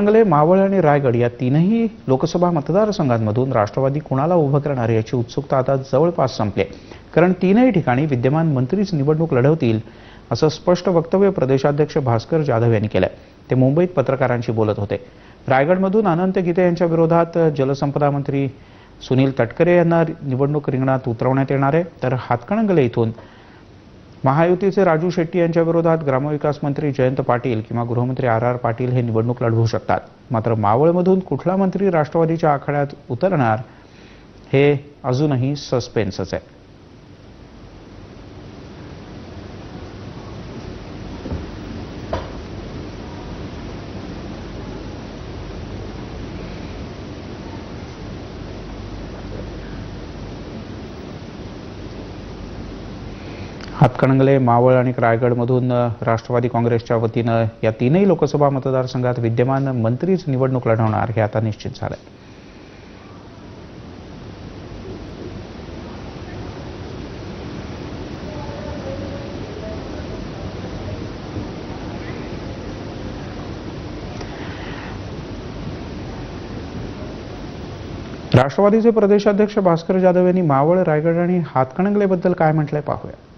सांगले मावळ आणि रायगड या तीनही लोकसभा मतदारसंघांमधून राष्ट्रवादी कुणाला उभं करणार याची उत्सुकता आता जवळपास संपली आहे. कारण तीनही ठिकाणी विद्यमान मंत्रीच निवडणूक लढवतील असं स्पष्ट वक्तव्य प्रदेशाध्यक्ष भास्कर जाधव यांनी केलंय. ते मुंबईत पत्रकारांशी बोलत होते. रायगडमधून अनंत गीते यांच्या विरोधात जलसंपदा मंत्री सुनील तटकरे यांना निवडणूक रिंगणात उतरवण्यात येणार आहे. तर हातकणंगले इथून महायुतीचे राजू शेट्टी यांच्या विरोधात ग्रामविकास मंत्री जयंत पाटील किंवा गृहमंत्री आर आर पाटील हे निवडणूक लढवू शकतात. मात्र मावळमधून कुठला मंत्री राष्ट्रवादीच्या आखाड्यात उतरणार हे अजूनही सस्पेन्सच आहे. हातकणंगले मावळ आणि रायगडमधून राष्ट्रवादी काँग्रेसच्या वतीनं या तीनही लोकसभा मतदारसंघात विद्यमान मंत्रीच निवडणूक लढवणार हे आता निश्चित झालंय. राष्ट्रवादीचे प्रदेशाध्यक्ष भास्कर जाधव यांनी मावळ रायगड आणि हातकणंगलेबद्दल काय म्हटलंय पाहूया.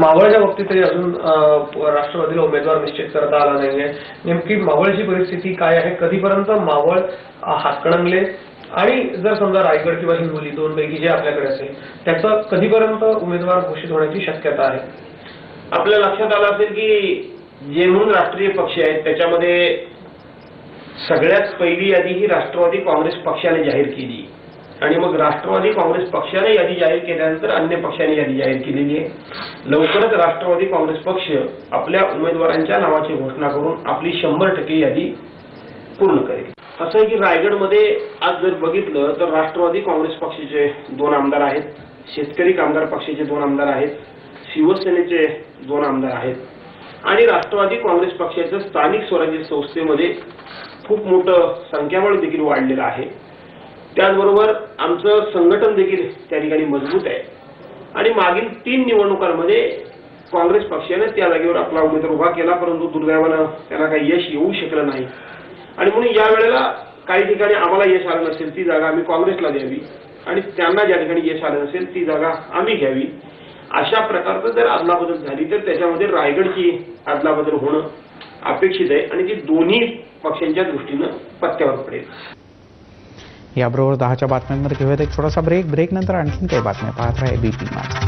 मावळच्या बाबतीत तरी अजून राष्ट्रवादीला उमेदवार निश्चित करता आला नाहीये. नेमकी मावळची परिस्थिती काय आहे? कधीपर्यंत मावळ हातकणंगले आणि जर समजा रायगड किंवा हिंगोली दोन पैकी जे आपल्याकडे असेल त्याचा कधीपर्यंत उमेदवार घोषित होण्याची शक्यता आहे? आपल्या लक्षात आलं असेल की जे म्हणून राष्ट्रीय पक्ष आहेत त्याच्यामध्ये सगळ्यात पहिली यादी ही राष्ट्रवादी काँग्रेस पक्षाने जाहीर केली. आणि मग राष्ट्रवादी काँग्रेस पक्षाने यादी जाहीर केल्यानंतर अन्य पक्षाने यादी जाहीर केलेली आहे. लवकरच राष्ट्रवादी काँग्रेस पक्ष आपल्या उमेदवारांच्या नावाची घोषणा करून आपली शंभर टक्के यादी पूर्ण करेल. असं आहे की रायगडमध्ये आज जर बघितलं तर राष्ट्रवादी काँग्रेस पक्षाचे दोन आमदार आहेत शेतकरी कामगार पक्षाचे दोन आमदार आहेत शिवसेनेचे दोन आमदार आहेत. आणि राष्ट्रवादी काँग्रेस पक्षाचं स्थानिक स्वराज्य संस्थेमध्ये खूप मोठं संख्याबळ देखील वाढलेलं आहे. त्याचबरोबर आमचं संघटन देखील त्या ठिकाणी मजबूत आहे. आणि मागील तीन निवडणुकांमध्ये काँग्रेस पक्षाने त्या जागेवर आपला उमेदवार उभा केला परंतु दुर्दैवानं त्याला काही यश येऊ शकलं नाही. आणि म्हणून या वेळेला काही ठिकाणी आम्हाला यश आलं नसेल ती जागा आम्ही काँग्रेसला द्यावी. आणि त्यांना ज्या ठिकाणी यश आलं नसेल ती जागा आम्ही घ्यावी. अशा प्रकारचं जर अदलाबदल झाली तर त्याच्यामध्ये रायगडची अदलाबदल होणं अपेक्षित आहे आणि ती दोन्ही पक्षांच्या दृष्टीनं पत्त्यावर पडेल. याबरोबर दहाच्या बातम्यांमध्ये घेऊयात एक छोटासा ब्रेक ब्रेक नंतर आणखीन काही बातम्या पाहत राहा बीपी माझा